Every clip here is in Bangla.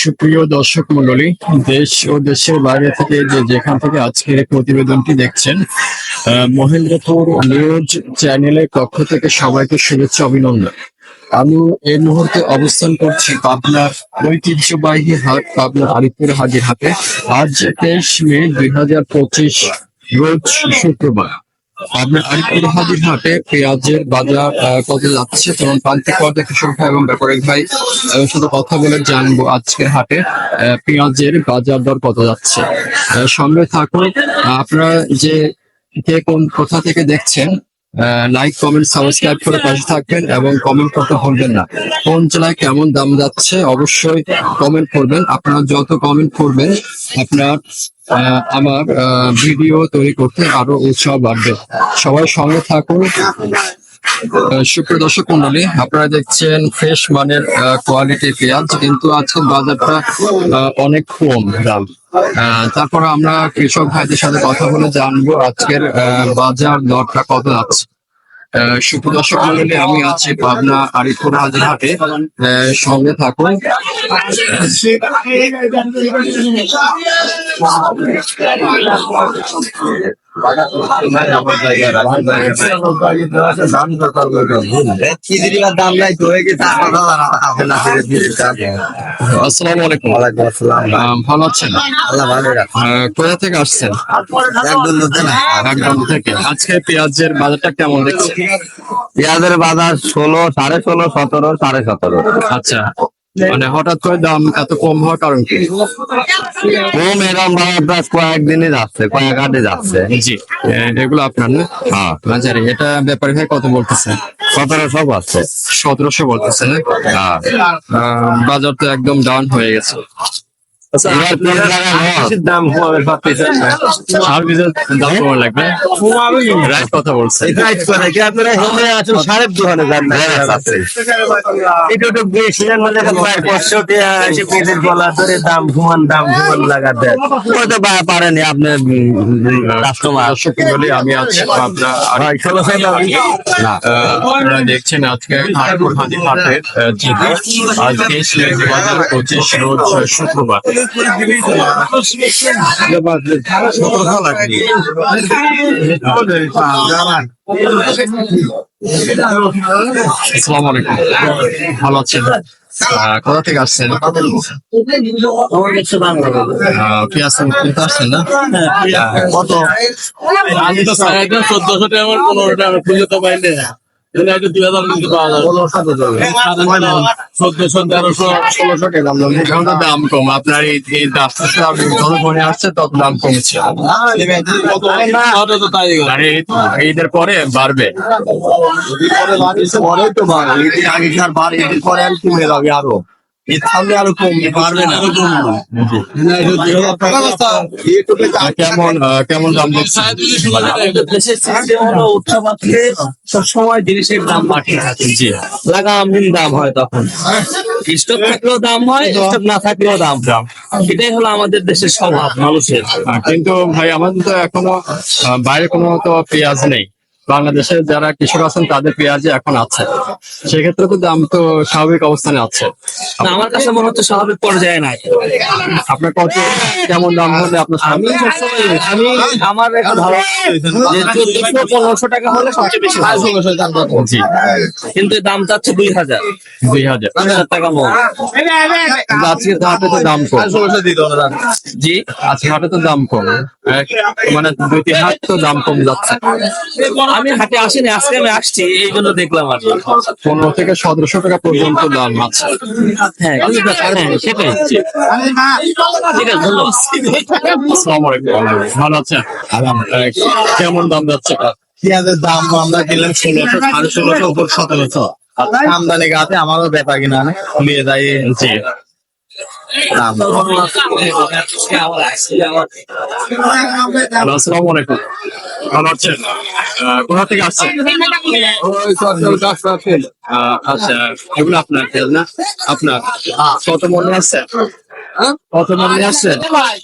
সুপ্রিয় দর্শক মন্ডলী দেশ ও দেশের বাইরে থেকে যে যেখান থেকে আজকের প্রতিবেদনটি দেখছেন মহেন্দ্রপুর নিউজ চ্যানেলের পক্ষ থেকে সবাইকে শুভেচ্ছা অভিনন্দন। আমি এই মুহূর্তে অবস্থান করছি পাবনার ঐতিহ্যবাহী হাট, পাবনার আলিপুর হাজির হাতে আজ তেইশ মে দুই হাজার পঁচিশ, রোজ শুক্রবার। আপনার আলিপুর হাজির হাটে পেঁয়াজের বাজার কত যাচ্ছে যেমন প্রান্তিক পর্যায়ে কৃষক ভাই এবং ব্যাপারিক ভাই এর সাথে কথা বলে জানব আজকের হাটে পেঁয়াজের বাজার দর কত যাচ্ছে। সঙ্গে থাকুন আপনারা যে কে কোন কোথা থেকে দেখছেন লাইক কমেন্ট সাবস্ক্রাইব করে পাশে থাকবেন এবং কমেন্ট করতে ভুলবেন না। কোন জেলায় কেমন দাম যাচ্ছে, অবশ্যই কমেন্ট করবেন। আপনারা যত কমেন্ট করবেন, আপনার আমার ভিডিও তৈরি করতে আরও উৎসাহ বাড়বে। সবাই সঙ্গে থাকুন। সুপ্রিয় দর্শক মন্ডলী, আপনারা দেখছেন ফ্রেশ মানের কোয়ালিটি পেঁয়াজ, কিন্তু আজকে বাজারটা অনেক কম দাম। তারপর আমরা কৃষক ভাইদের সাথে কথা বলে জানব আজকের বাজার দরটা কত যাচ্ছে। আহ, সুপ্রিয় দর্শক মন্ডলী আমি আছি পাবনা আরিফুর হাজির হাটে আহ, সঙ্গে থাকুন। আসসালামু আলাইকুম ভালো আছেন? আল্লাহ ভালো রাখুন কোথা থেকে আসছেন? একদম থেকে। আজকে পেঁয়াজের বাজারটা কেমন দেখছে পেঁয়াজের বাজার ষোলো সাড়ে ষোলো সতেরো সাড়ে সতেরো। আচ্ছা। মানে হঠাৎ করে দাম এত কম হওয়ার কারণ কি? কম এরকম বাজার প্রায় কয়েকদিনই যাচ্ছে কয়েক আটে যাচ্ছে। জি এগুলো আপনার না? হ্যাঁ। আচ্ছা এটা ব্যাপারে ভাই কত বলতেছেন সতেরো সব আছে সতেরোশো বলতেছে না? হ্যাঁ। আহ, বাজার তো একদম ডাউন হয়ে গেছে। এবার কোন জায়গায় লস? দাম সার বীজের দাম। কমে লাগবে। রাইট সাড়ে দু হাজার যান আছে। এটা তো বেশি মানে প্রায় পাঁচশো টাকা এসে পেঁয়াজের গলা ধরে দাম ঘুমান দাম ঘুমান লাগাতে ওই তো পারেনি আপনি কাস্টমার মন্ডলী, আমি আছি আপনার আপনারা দেখছেন আজকে হাটপুর হাজি হাটের আহ, চিত্র আজ তেইশ মে দু হাজার পঁচিশ রোজ শুক্রবার। আসসালামু আলাইকুম। ভালো আছেন? কোথা থেকে আসছেন আহ, পেঁয়াজ কিনতে আসছেন না? কত আমি তো চোদ্দশো টাকা পনেরো টাকা খুঁজে তো পাইলে দাম। কম আপনার এই আসছে তত দাম কমেছে। ঈদের পরে বাড়বে। পরে তো আগেকার পরে আর কমে যাবে আরও। এর সামনে আরও কমবে পারবে না। কেমন কেমন দাম সবসময় জিনিসের দাম থাকে। জি। লাগামহীন দাম হয় তখন। স্টক থাকলেও দাম হয় স্টক না থাকলেও দাম। এটাই হলো আমাদের দেশের স্বভাব মানুষের। কিন্তু ভাই আমাদের তো এখনও বাইরে কোনো তো পেঁয়াজ নেই। বাংলাদেশে যারা কৃষক আছেন তাদের পেঁয়াজে এখন আছে। সেক্ষেত্রে তো দাম তো স্বাভাবিক অবস্থানে আছে। আমার কাছে মনে হচ্ছে স্বাভাবিক পর্যায়ে নাই। আপনার কত কেমন দাম হলে আপনার আমি আমি আমার একটা ধারণা পনেরোশো টাকা হলে সবচেয়ে বেশি। জি। কিন্তু দাম চাচ্ছে দুই হাজার। দুই হাজার। টাকা মন কিন্তু আজকে তো হাটে তো দাম কম। জি? আজকে হাটে তো দাম কম। মানে দুই তিন হাট তো দাম কম যাচ্ছে। আমি হাটে আসিনি আজকে আমি আসছি এই জন্য দেখলাম আর কি। পনেরো থেকে সতেরোশো টাকা পর্যন্ত দাম আছে হ্যাঁ কিন্তু হ্যাঁ, সেটাই। ঠিক আছে ধন্যবাদ। ভালো আছেন? কেমন দাম যাচ্ছে? পেঁয়াজের দাম আমরা কিনলাম ষোলোশো সাড়ে ষোলোশো উপর সতেরোশো। আমদানি গাছে আমারও ব্যাপার কিনা নিয়ে যাই আসসালামু আলাইকুম ভালো আছেন? কোথা থেকে আসছেন? আচ্ছা এগুলো আপনার তেল না? আপনার কত মনে আছে কত মন আসছেন?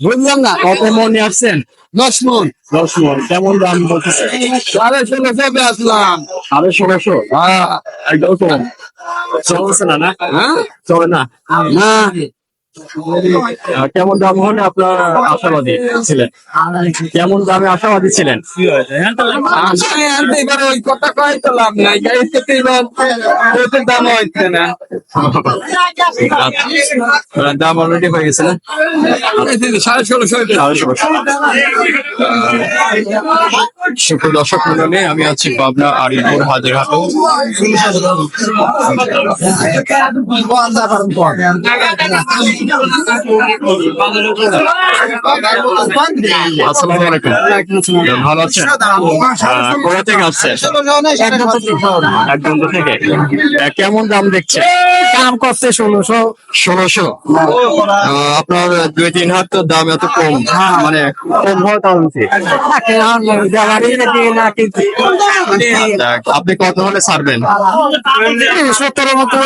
বুঝলাম না কত মন আসছেন? দশ মন। দশ মন কেমন দাম বলতেছে? সাড়ে ষোলো চেপে আসলাম সাড়ে ষোলোশো? হ্যাঁ। একদম চলছে না না? হ্যাঁ। চলে না? না। আহ, কেমন দাম হলে আপনার আশাবাদী ছিলেন? কেমন দামে আশাবাদী ছিলেন? আসলে আনতে এবার ওই কথা কয় তো লাভ নাই গাড়িতে তো এবার ওদের দাম। অলরেডি হয়ে গেছে না? সাড়ে ষোলোশো। সাড়ে ষোলোশো সুপ্র দর্শক মন্ডলী আমি আছি পাবনা আরিপুর হাজিরহাট। কেমন দাম দেখছে দাম করছে ষোলোশো ষোলোশো আপনার দুই তিন হাত দাম এত কম মানে কম আপনি কত হলে ছাড়বেন সত্তরের মতো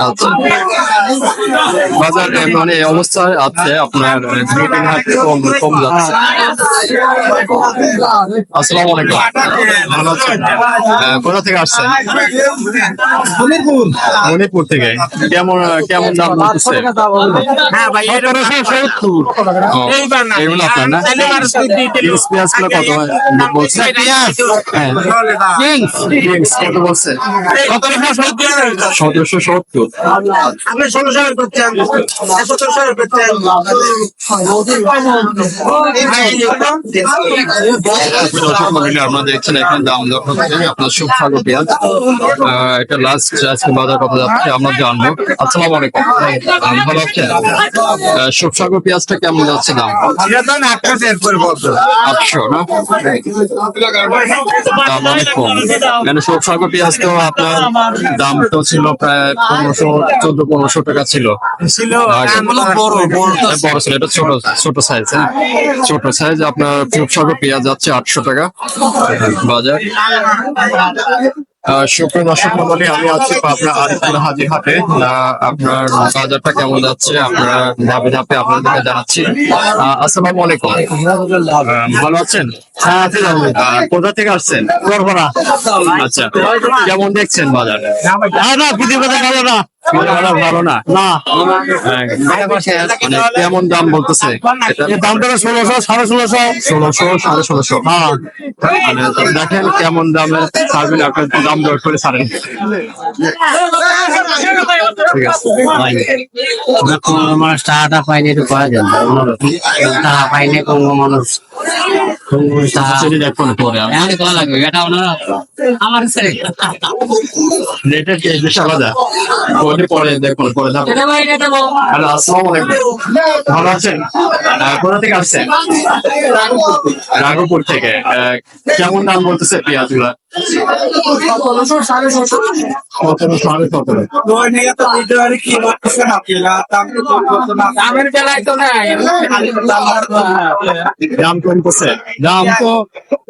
আচ্ছা। বাজার মানে এই অবস্থায় আছে আপনার কম কম যাচ্ছে। আসসালামু আলাইকুম। ভালো আছেন? কোথা থেকে আসছেন? মণিপুর থেকে। কেমন কেমন দাম বলতেছে? হ্যাঁ ভাই সতেরোশো সত্তর ও, এগুলো আপনার না? কিংস পেঁয়াজগুলো কত বলছে হ্যাঁ। কত বলছে? সতেরোশো সত্তর। আপনি ষোলোশো দেখছেন এখন দাম দর হচ্ছে আপনার পেঁয়াজ এটা লাস্ট আজকে বাজার কত যাচ্ছে আমরা জানব আসসালামু আলাইকুম ভালো আছেন পেঁয়াজটা কেমন যাচ্ছে দাম আটশো না দাম অনেক কম মানে পেঁয়াজ তো আপনার দাম তো ছিল প্রায় পনেরোশো চোদ্দ পনেরোশো টাকা ছিল। বড় হ্যাঁ, বড় ছিল এটা ছোট ছোট সাইজ হ্যাঁ? ছোট সাইজ আপনার সুপসাগর পেঁয়াজ যাচ্ছে আটশো টাকা। বাজার। আহ, দর্শক মন্ডলী আমি আছি আপনার আরিফুল হাজির হাটে আপনার বাজারটা কেমন যাচ্ছে আপনারা ধাপে ধাপে আপনাদেরকে জানাচ্ছি। আহ, আসসালামু আলাইকুম। ভালো আছেন? আহ, কোথা থেকে আসছেন? আচ্ছা কেমন দেখছেন বাজার? না ভালো না। ভালো না। না। মানে কেমন দাম বলতেছে? ষোলোশো সাড়ে ষোলোশো। ষোলোশো সাড়ে ষোলোশো। হ্যাঁ। দেখেন কেমন দামে ছাড়বেন আপনার দাম দর করে ছাড়েন। মানুষ টাকাটা পাইনি একটু করা যায় টাকা পাইনি কোনো মানুষ। ভালো আছেন কোথা থেকে আসছেন? রাঘবপুর। থেকে। কেমন নাম বলতেছে পেঁয়াজগুলা দাম কমতেছে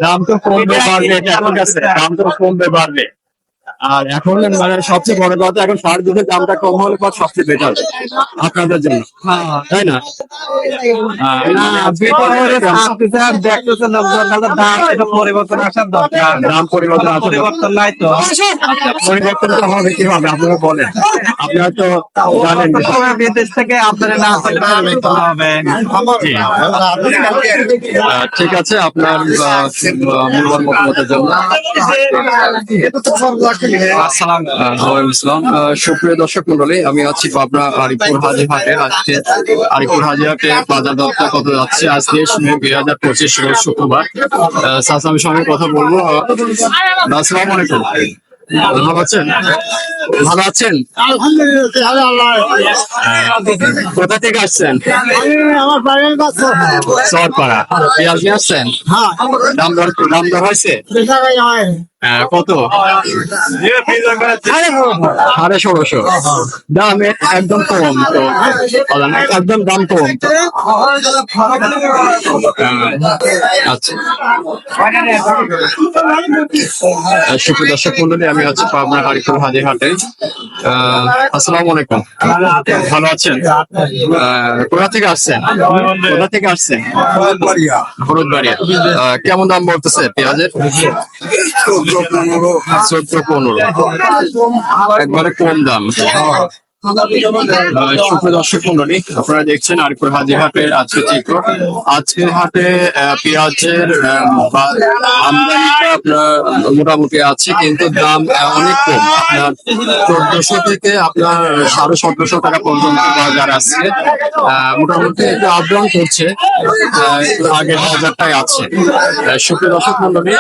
তো তো কমবে বাড়বে দাম তো কমবে বাড়বে। আর এখন মানে সবচেয়ে বড় কথা এখন সার দুধের দামটা কম হলে পর সবচেয়ে বেটার আপনাদের জন্য। তাই না? আহ, না বেতনের দেখতেছে লোকজন দাম। পরিবর্তন আসার দরকার। দাম পরিবর্তন নাই তো। পরিবর্তন তো হবে কীভাবে? আপনারা বলেন। আপনারা তো জানেন বিদেশ থেকে আপনারা না। আহ, ঠিক আছে আপনার মূল্যবান মতামতের জন্য। আসসালাম আহ, ওয়ালাইকুম আসসালাম। সুপ্রিয় দর্শক মন্ডলী আমি আছি পাবনা আরিপুর হাজি আজকে আরিপুর হাজি বাজার দরটা কত যাচ্ছে? আজ তেইশ দুই হাজার পঁচিশ শুক্রবার। সাসামের সঙ্গে কথা বলব। আসসালামু আলাইকুম। ভালো আছেন? ভালো আছেন? কোথা থেকে আসছেন? চরপাড়া পেঁয়াজ নিয়ে আসছেন? দাম দর দাম দর হয়েছে? কত? সাড়ে ষোলোশো দাম এ- একদম কম তো। একদম দাম কম আচ্ছা। আহ, সুপ্রিয় দর্শক মন্ডলী আমি আছি পাবনা হারিপুর হাজিরহাটে। আহ, আসসালামু আলাইকুম। ভালো আছেন? আহ, কোথা থেকে আসছেন? কোথা থেকে আসছেন? হলুদবাড়িয়া। কেমন দাম বলতেছে পেঁয়াজের? চোদ্দ পনেরো। একবারে কম দাম। আহ, সুপ্রিয় দর্শক মন্ডলী আপনারা দেখছেন আরিপুর হাজির হাটের আজকে চিত্র। আজকের হাটে পেঁয়াজের আপনার মোটামুটি আছে কিন্তু দাম অনেক কম। আপনার চোদ্দশো থেকে আপনার সাড়ে সতেরোশো টাকা পর্যন্ত বাজার আছে। মোটামুটি একটু আপ ডাউন করছে আগের বাজারটাই আছে। আহ, সুপ্রিয় দর্শক মন্ডলী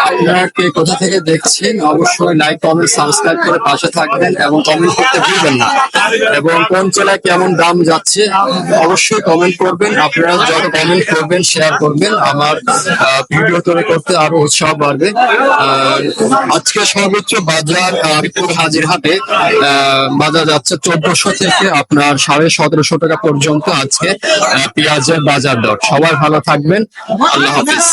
আপনারা কে কোথা থেকে দেখছেন অবশ্যই লাইক কমেন্ট সাবস্ক্রাইব করে পাশে থাকবেন এবং কমেন্ট করতে ভুলবেন না। এবং কোন জেলায় কেমন দাম যাচ্ছে, অবশ্যই কমেন্ট করবেন। আপনারা যত কমেন্ট করবেন শেয়ার করবেন। আমার ভিডিও তৈরি করতে আরও উৎসাহ বাড়বে। আজকে সর্বোচ্চ বাজার হাজির হাটে বাজার যাচ্ছে চোদ্দশো থেকে আপনার সাড়ে সতেরোশো টাকা পর্যন্ত আজকে পেঁয়াজের বাজার দর। সবাই ভালো থাকবেন। আল্লাহ হাফিজ।